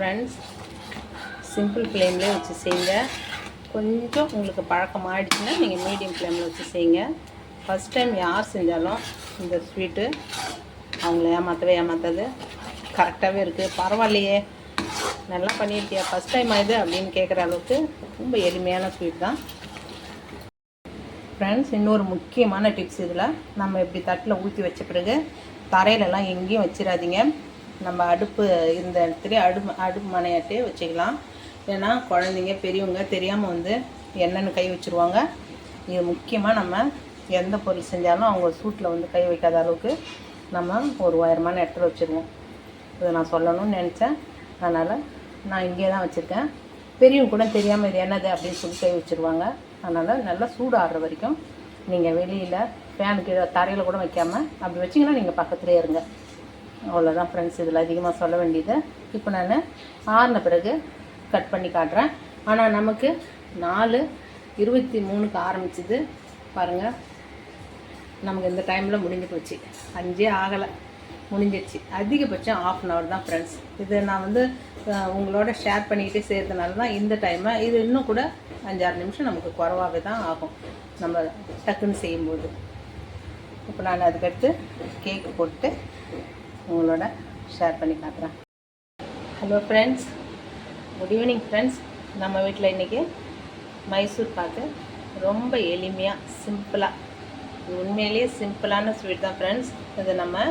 Friends simple ஃப்ளேம்லேயே வச்சு செய்யுங்க. கொஞ்சம் உங்களுக்கு பழக்கம் ஆகிடுச்சுன்னா நீங்கள் மீடியம் ஃப்ளேமில் வச்சு செய்யுங்க. ஃபஸ்ட் டைம் யார் செஞ்சாலும் இந்த ஸ்வீட்டு அவங்கள ஏமாற்றவே ஏமாற்றாது கரெக்டாகவே இருக்குது பரவாயில்லையே. நல்லா பண்ணியிருக்கியா? ஃபஸ்ட் டைம் இது அப்படின்னு கேட்குற அளவுக்கு ரொம்ப எளிமையான ஸ்வீட் தான். ஃப்ரெண்ட்ஸ் இன்னொரு முக்கியமான டிப்ஸ் இதில். நம்ம இப்படி தட்டில் ஊற்றி வச்ச பிறகு தரையிலலாம் எங்கேயும் வச்சிடாதீங்க நம்ம அடுப்பு இந்த இடத்துல அடுப்பு அடுப்பு மனையாட்டே வச்சுக்கலாம். ஏன்னா குழந்தைங்க பெரியவங்க தெரியாமல் வந்து என்னென்னு கை வச்சுருவாங்க. இது முக்கியமாக நம்ம எந்த பொருள் செஞ்சாலும் அவங்க சூட்டில் வந்து கை வைக்காத அளவுக்கு நம்ம ஒரு உயரமான இடத்துல வச்சுருவோம். இதை நான் சொல்லணும்னு நினச்சேன். அதனால் நான் இங்கே தான் வச்சுருக்கேன். பெரியவங்க கூட தெரியாமல் இது என்னது அப்படின்னு சொல்லி கை வச்சுருவாங்க. அதனால் நல்லா சூடு ஆடுற வரைக்கும் நீங்கள் வெளியில் ஃபேனுக்கு தரையில் கூட வைக்காமல் அப்படி வச்சிங்கன்னா நீங்கள் பக்கத்துலேயே இருங்க. அவ்வளோதான் ஃப்ரெண்ட்ஸ் இதில் அதிகமாக சொல்ல வேண்டியது. இப்போ நான் ஆறின பிறகு கட் பண்ணி காட்டுறேன். ஆனால் நமக்கு நாலு இருபத்தி மூணுக்கு ஆரம்பிச்சது. பாருங்கள் நமக்கு இந்த டைமில் முடிஞ்சு போச்சு. அஞ்சே ஆகலை. முடிஞ்சிடுச்சு அதிகபட்சம் ஆஃப் அன் ஹவர் தான் ஃப்ரெண்ட்ஸ் இது நான் வந்து உங்களோட ஷேர் பண்ணிக்கிட்டே செய்கிறதுனால தான் இந்த டைமை இது இன்னும் கூட அஞ்சாறு நிமிஷம் நமக்கு குறவாகவே தான் ஆகும். நம்ம டக்குன்னு செய்யும்போது. இப்போ நான் அதுக்கடுத்து கேக் போட்டு உங்களோட ஷேர் பண்ணி காட்டுறேன். Hello friends good evening friends நம்ம வீட்டில் இன்றைக்கி மைசூர் பாக்கு ரொம்ப எளிமையாக சிம்பிளாக உண்மையிலேயே சிம்பிளான ஸ்வீட் தான் ஃப்ரெண்ட்ஸ் இது நம்ம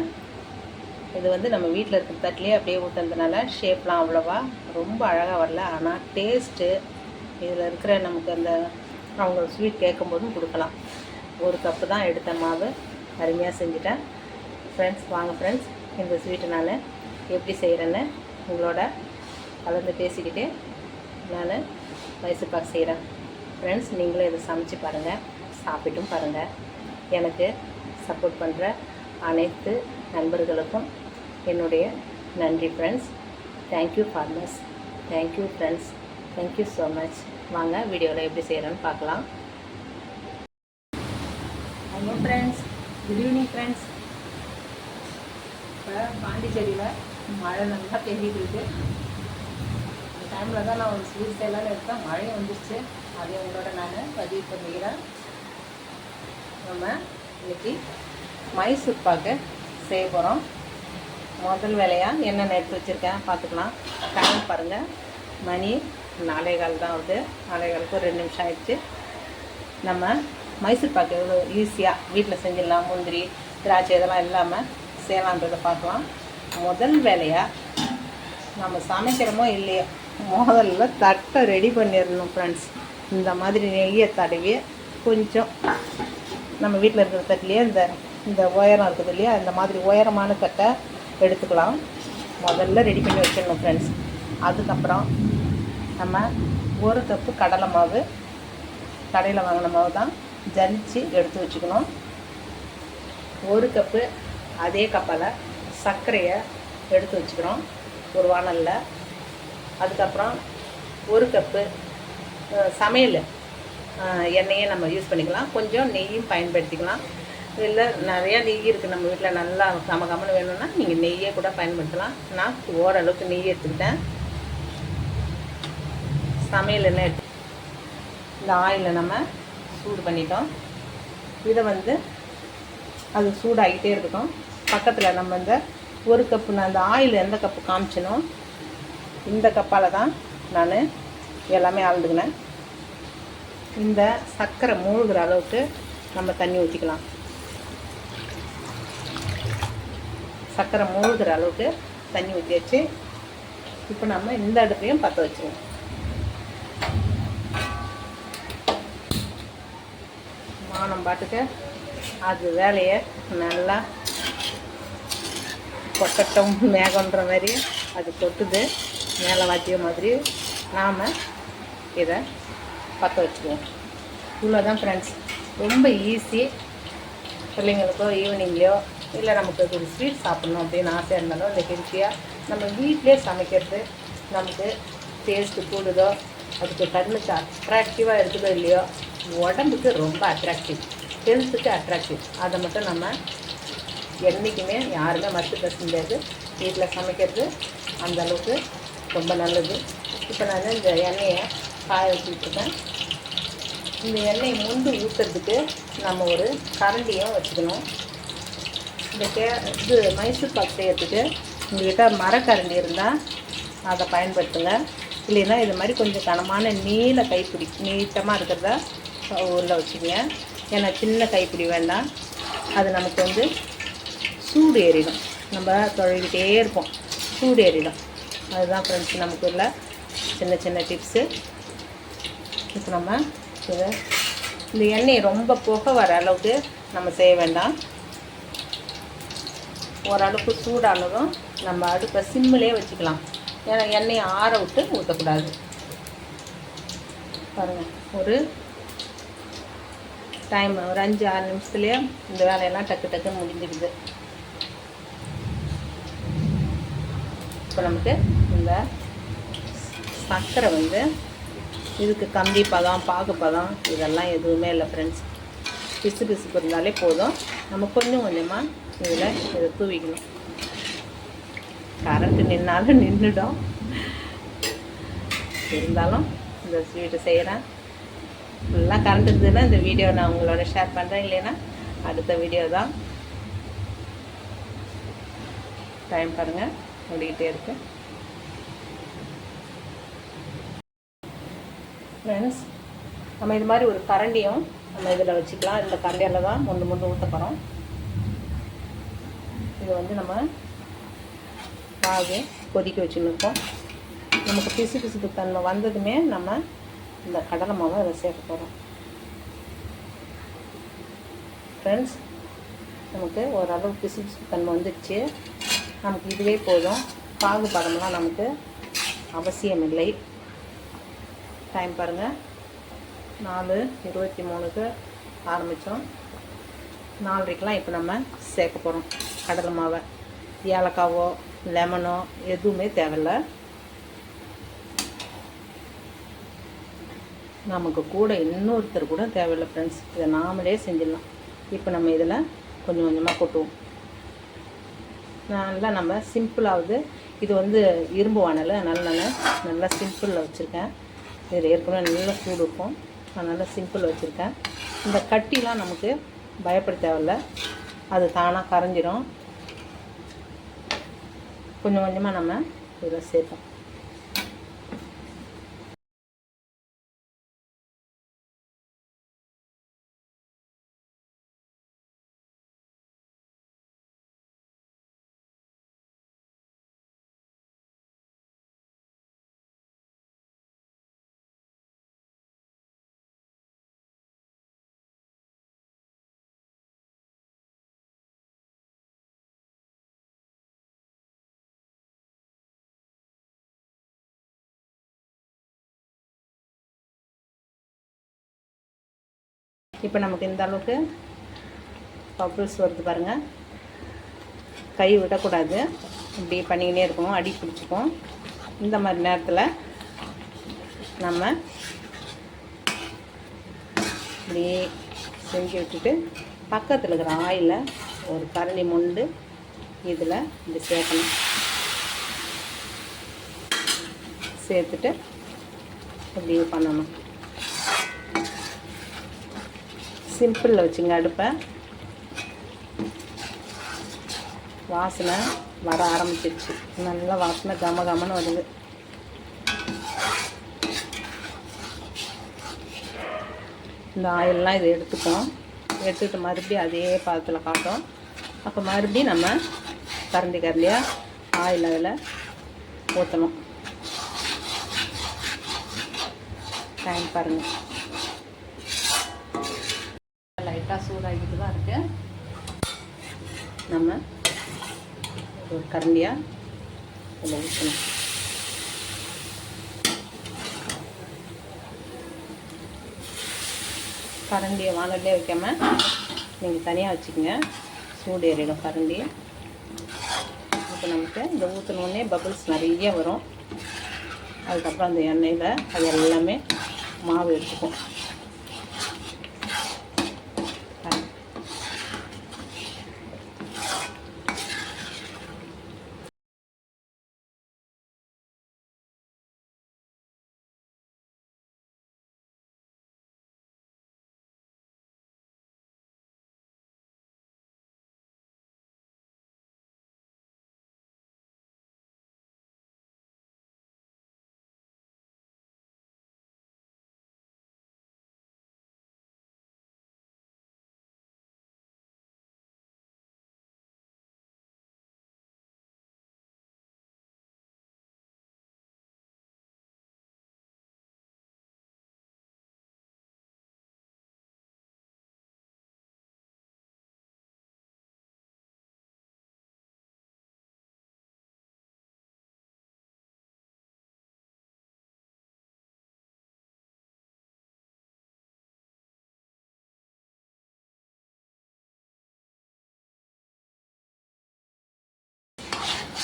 இது வந்து நம்ம வீட்டில் இருக்கிற தட்டிலே அப்படியே ஊற்றுறதுனால ஷேப்லாம் அவ்வளோவா ரொம்ப அழகாக வரல. ஆனால் டேஸ்ட்டு இதில் இருக்கிற நமக்கு அந்த அவங்க ஸ்வீட் கேட்கும்போதும் கொடுக்கலாம். ஒரு கப்பு தான் எடுத்த மாவு அருமையாக செஞ்சுட்டேன். ஃப்ரெண்ட்ஸ் வாங்க ஃப்ரெண்ட்ஸ் இந்த ஸ்வீட்டை நான் எப்படி செய்கிறேன்னு உங்களோட கலந்து பேசிக்கிட்டு நான் மைசூர் பாக் செய்கிறேன் ஃப்ரெண்ட்ஸ் நீங்களும் இதை சமைச்சு பாருங்கள் சாப்பிட்டும் பாருங்கள் எனக்கு சப்போர்ட் பண்ணுற அனைத்து நண்பர்களுக்கும் என்னுடைய நன்றி friends thank you farmers thank you friends thank you so much வாங்க வீடியோவில் எப்படி செய்கிறேன்னு பார்க்கலாம். Hello friends good evening friends இப்போ பாண்டிச்சேரியில். மழை நல்லா பெஞ்சிட்டு இருக்கு. இந்த டைமில் தான் நான் ஒரு ஸ்வீட் எடுத்தேன். மழையும் வந்துருச்சு. அதை உங்களோட நான் பதிவு பண்ணிக்கிறேன். நம்ம இன்னைக்கு மைசூர் பாக்கு செய்ய போகிறோம் முதல் வேலையாக என்னென்ன எடுத்து வச்சுருக்கேன் பார்த்துக்கலாம். டைம் பாருங்கள் மணி நாலே கால் தான் ஆகுது. நாலே காலுக்கு ஒரு ரெண்டு நிமிஷம் ஆயிடுச்சு. நம்ம மைசூர் பாக்கு எவ்வளோ ஈஸியாக வீட்டில் செஞ்சிடலாம். முந்திரி திராட்சை இதெல்லாம் இல்லாமல் செய்யலான்றதை பார்க்கலாம். முதல் வேலையாக நம்ம சமைக்கிறோமோ இல்லையோ? முதல்ல தட்டை ரெடி பண்ணிடணும் ஃப்ரெண்ட்ஸ் இந்த மாதிரி நெய்யை தடவி கொஞ்சம் நம்ம வீட்டில் இருக்கிற தட்டிலேயே இந்த இந்த உயரம் இருக்குது இல்லையா? இந்த மாதிரி உயரமான தட்டை எடுத்துக்கலாம். முதல்ல ரெடி பண்ணி வச்சிடணும் ஃப்ரெண்ட்ஸ் அதுக்கப்புறம் நம்ம ஒரு கப்பு கடலை மாவு கடையில் வாங்கின மாவு தான் ஜலிச்சு எடுத்து வச்சுக்கணும். ஒரு கப்பு அதே கப்பில் சர்க்கரையை எடுத்து வச்சுக்கிறோம். ஒரு வானலில். அதுக்கப்புறம் ஒரு கப்பு சமையல் எண்ணெயை நம்ம யூஸ் பண்ணிக்கலாம். கொஞ்சம் நெய்யும் பயன்படுத்திக்கலாம். இல்லை நிறையா நெய் இருக்குது நம்ம வீட்டில் நல்லா கம கமன்னு வேணும்னா நீங்கள் நெய்யே கூட பயன்படுத்தலாம். நான் ஓரளவுக்கு நெய் எடுத்துக்கிட்டேன். சமையல் எண்ணெய் எடுத்து இந்த ஆயிலை நம்ம சூடு பண்ணிட்டோம். இதை வந்து அது சூடாகிட்டே இருக்கட்டும். பக்கத்தில் நம்ம இந்த ஒரு கப்பு நான் அந்த ஆயில் எந்த கப்பு காமிச்சனோ இந்த கப்பால் தான் நான் எல்லாமே அளந்துக்கினேன் இந்த சர்க்கரை மூழ்கிற அளவுக்கு நம்ம தண்ணி ஊற்றிக்கலாம் சர்க்கரை மூழ்கிற அளவுக்கு தண்ணி ஊற்றி வச்சு இப்போ நம்ம இந்த அடுப்பையும் பற்ற வச்சுருவோம். மானம் பாட்டுக்கு அது வேலையை நல்லா கொட்டட்டும் மேகன்ற மாதிரி அது கொட்டுது. மேலே வாத்திய மாதிரி நாம் இதை பற்ற வச்சுக்குவோம். இவ்வளோதான் ஃப்ரெண்ட்ஸ் ரொம்ப ஈஸி பிள்ளைங்களுக்கோ ஈவினிங்லேயோ இல்லை நமக்கு ஒரு ஸ்வீட் சாப்பிட்ணும் அப்படின்னு ஆசையாக இருந்தாலும் இந்த ஹெல்த்தியாக நம்ம வீட்டிலே சமைக்கிறது நமக்கு டேஸ்ட்டு கூடுதோ அதுக்கு கண்ணுக்கு அட்ராக்டிவாக இருக்குதோ இல்லையோ உடம்புக்கு ரொம்ப அட்ராக்டிவ் ஹெல்த்துக்கு அட்ராக்டிவ் அதை மட்டும் நம்ம என்றைக்குமே யாருமே மறுத்து பேச முடியாது வீட்டில் சமைக்கிறது அந்தளவுக்கு ரொம்ப நல்லது. இப்போ நான் இந்த எண்ணெயை காய வச்சுட்ருக்கேன் இந்த எண்ணெயை முண்டு ஊற்றுறதுக்கு நம்ம ஒரு கரண்டியும் வச்சுக்கணும். இந்த கே இது மைசூர் பாக் செய்யறதுக்கு உங்கள்கிட்ட மரக்கரண்டி இருந்தால் அதை பயன்படுத்துங்க. இல்லைன்னா இது மாதிரி கொஞ்சம் கனமான நீல கைப்பிடி நீட்டமாக இருக்கிறத உள்ள வச்சுக்கோங்க. ஏன்னா சின்ன கைப்பிடி வேண்டாம். அது நமக்கு வந்து சூடு ஏறிடும் நம்ம தொழுகிட்டே இருப்போம். சூடு ஏறிடும் அதுதான் ஃப்ரெண்ட்ஸ் நமக்கு உள்ள சின்ன சின்ன டிப்ஸு இப்போ நம்ம இதை இந்த எண்ணெய் ரொம்ப புகை வர அளவுக்கு நம்ம செய்ய வேண்டாம். ஓரளவுக்கு சூடானதும் நம்ம அடுப்பை சிம்மிலே வச்சுக்கலாம். ஏன்னா எண்ணெயை ஆற விட்டு ஊற்றக்கூடாது பாருங்கள் ஒரு டைம் ஒரு அஞ்சு ஆறு நிமிஷத்துலேயே இந்த வேலையெல்லாம் டக்கு டக்குன்னு முடிஞ்சிடுது. இப்போ நமக்கு இந்த சர்க்கரை வந்து இதுக்கு கம்பி பதம் பாகு பதம் இதெல்லாம் எதுவுமே இல்லை ஃப்ரெண்ட்ஸ் பிசு பிசுப்பு இருந்தாலே போதும். நம்ம கொஞ்சம் கொஞ்சமாக இதில் இதை தூவிக்கணும். கரண்ட்டு நின்னாலும் நின்றுடும். இருந்தாலும் இந்த ஸ்வீட்டு செய்கிறேன் ஃபுல்லாக கரண்ட் இருந்ததுன்னா இந்த வீடியோ நான் உங்களோட ஷேர் பண்ணுறேன் இல்லைன்னா அடுத்த வீடியோ தான் டைம் பாருங்கள் ஓடிக்கிட்டே இருக்கேன். ஃப்ரெண்ட்ஸ் நம்ம இது மாதிரி ஒரு கரண்டியும் நம்ம இதில் வச்சுக்கலாம். இந்த கரண்டியால் தான் முண்டு முண்டு ஊற்ற போகிறோம் இது வந்து நம்ம பாகு கொதிக்க வச்சுருக்கோம் நமக்கு பிசு பிசுப்பு தன்மை வந்ததுமே நம்ம இந்த கடலை மாவை அதை சேர்க்க போகிறோம் ஃப்ரெண்ட்ஸ் நமக்கு ஓரளவு பிசு பிசுக்கு தன்மை வந்துடுச்சு. நமக்கு இதுவே போதும். பாகுபதம்லாம் நமக்கு அவசியம் இல்லை டைம் பாருங்கள் நாலு இருபத்தி மூணுக்கு ஆரம்பித்தோம் நாலரைக்கெலாம் இப்போ நம்ம சேர்க்க போகிறோம் கடலை மாவை ஏலக்காவோ லெமனோ எதுவுமே தேவையில்ல. நமக்கு கூட இன்னொருத்தர் கூட தேவையில்லை ஃப்ரெண்ட்ஸ் இதை நாமளே செஞ்சிடலாம். இப்போ நம்ம இதில் கொஞ்சம் கொஞ்சமாக கொட்டுவோம். நல்லா நம்ம சிம்பிளாவது இது வந்து இரும்பு வானல் அதனால் நான் நல்லா சிம்பிளில் வச்சுருக்கேன். இது ஏற்கனவே நல்லா சூடு இருக்கும். அதனால் சிம்பிள் வச்சுருக்கேன். இந்த கட்டிலாம் நமக்கு பயப்பட தேவையில்ல. அது தானாக கரைஞ்சிரும். கொஞ்சம் கொஞ்சமாக நம்ம இதில் சேர்ப்போம். இப்போ நமக்கு இந்த அளவுக்கு பப்புள்ஸ் வருது பாருங்கள் கை விடக்கூடாது. இப்படி பண்ணிக்கினே இருக்கணும். அடி பிடிச்சிக்கும். இந்த மாதிரி நேரத்தில் நம்ம இப்படி செஞ்சு விட்டுட்டு பக்கத்தில் இருக்கிற ஆயிலை ஒரு கரண்டி மொண்டு இதில் இப்படி சேர்க்கணும். சேர்த்துட்டு இப்படியே பண்ணணும். சிம்பிளில் வச்சுங்க அடுப்பை. வாசனை வர ஆரம்பிச்சிருச்சு. நல்லா வாசனை கம கமன்னு வருது. இந்த ஆயிலெலாம் இதை எடுத்துப்போம். எடுத்துகிட்டு மறுபடியும் அதே பாதத்தில் காட்டும். அப்போ மறுபடியும் நம்ம கரண்டி கரண்டியாக ஆயில் அதில் ஊற்றணும் டைம் பாருங்கள் சூடாகிட்டு தான் இருக்கு. நம்ம ஒரு கரண்டியாக இதில் ஊற்றணும் கரண்டியை வானலே வைக்காம நீங்கள் தனியாக வச்சுக்கோங்க. சூடு ஏறிடும் கரண்டி. இப்போ நமக்கு இந்த ஊற்றினோடனே பபிள்ஸ் நிறைய வரும். அதுக்கப்புறம் அந்த எண்ணெயில் அது எல்லாமே மாவு எடுத்துக்கும்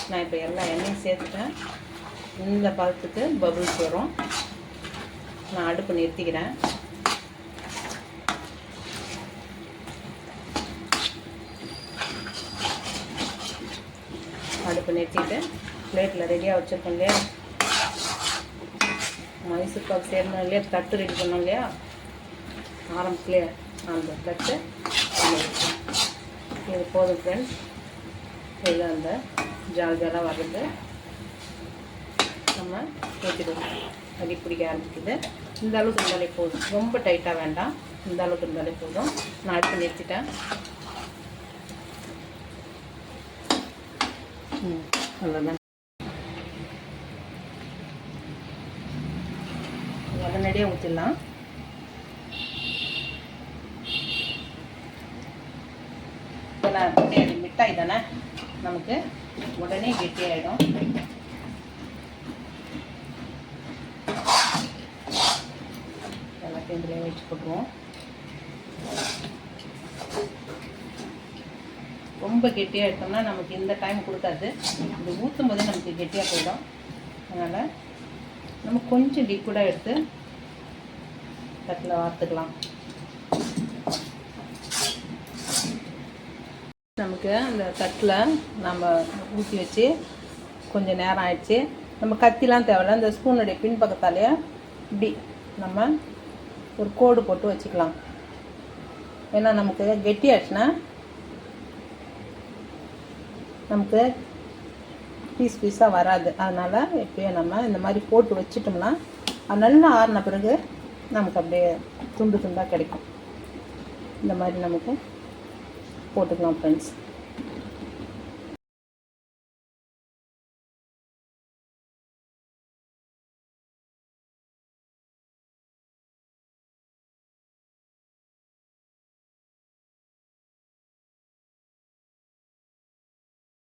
நான் இப்போ எல்லா எண்ணெயும் சேர்த்துட்டேன். இந்த பழத்துக்கு பபுள்ஸ் வரும். நான் அடுப்பு நிறுத்திக்கிறேன். அடுப்பு நிறுத்திட்டு பிளேட்டில் ரெடியாக வச்சுருக்கோம் இல்லையா? மைசூர் பாக் சேரணும் இல்லையா? தட்டு ரெடி பண்ணோம் இல்லையா? ஆரம்பத்துலேயே அந்த தட்டு. இது போதும் ஃப்ரெண்ட்ஸ் இதில் அந்த ஜால் ஜாலாக வர்றது நம்ம ஊற்றிடுவோம் அடி பிடிக்க ஆரம்பிக்குது. இந்த அளவுக்கு இருந்தாலே போதும். ரொம்ப டைட்டாக வேண்டாம். இந்த அளவுக்கு இருந்தாலே போதும். நான் அடுத்து நிறுத்திட்டேன் ம் அவ்வளோதான் உடனடியாக ஊற்றிடலாம் மிட்டாய் தானே? நமக்கு உடனே கெட்டியாயிடும். எல்லாத்தையும் இதில் வச்சு போட்டுருவோம். ரொம்ப கெட்டியாக எடுத்தோம்னா நமக்கு இந்த டைம் கொடுக்காது. இது ஊற்றும் போதே நமக்கு கெட்டியாக போயிடும். அதனால் நம்ம கொஞ்சம் லிக்விடாக எடுத்து தட்டில் வார்த்துக்கலாம். நமக்கு அந்த தட்டில் நம்ம ஊற்றி வச்சு கொஞ்சம் நேரம் ஆயிடுச்சு. நம்ம கத்திலாம் தேவையில்ல. இந்த ஸ்பூனுடைய பின்பக்கத்தாலேயே இப்படி நம்ம ஒரு கோடு போட்டு வச்சுக்கலாம். ஏன்னா நமக்கு கெட்டி ஆச்சுன்னா நமக்கு பீஸ் பீஸாக வராது. அதனால் எப்பயும் நம்ம இந்த மாதிரி போட்டு வச்சிட்டோம்னா அது நல்லா ஆறின பிறகு நமக்கு அப்படியே துண்டு துண்டாக கிடைக்கும். இந்த மாதிரி நமக்கு போட்டுக்கலாம் ஃப்ரெண்ட்ஸ்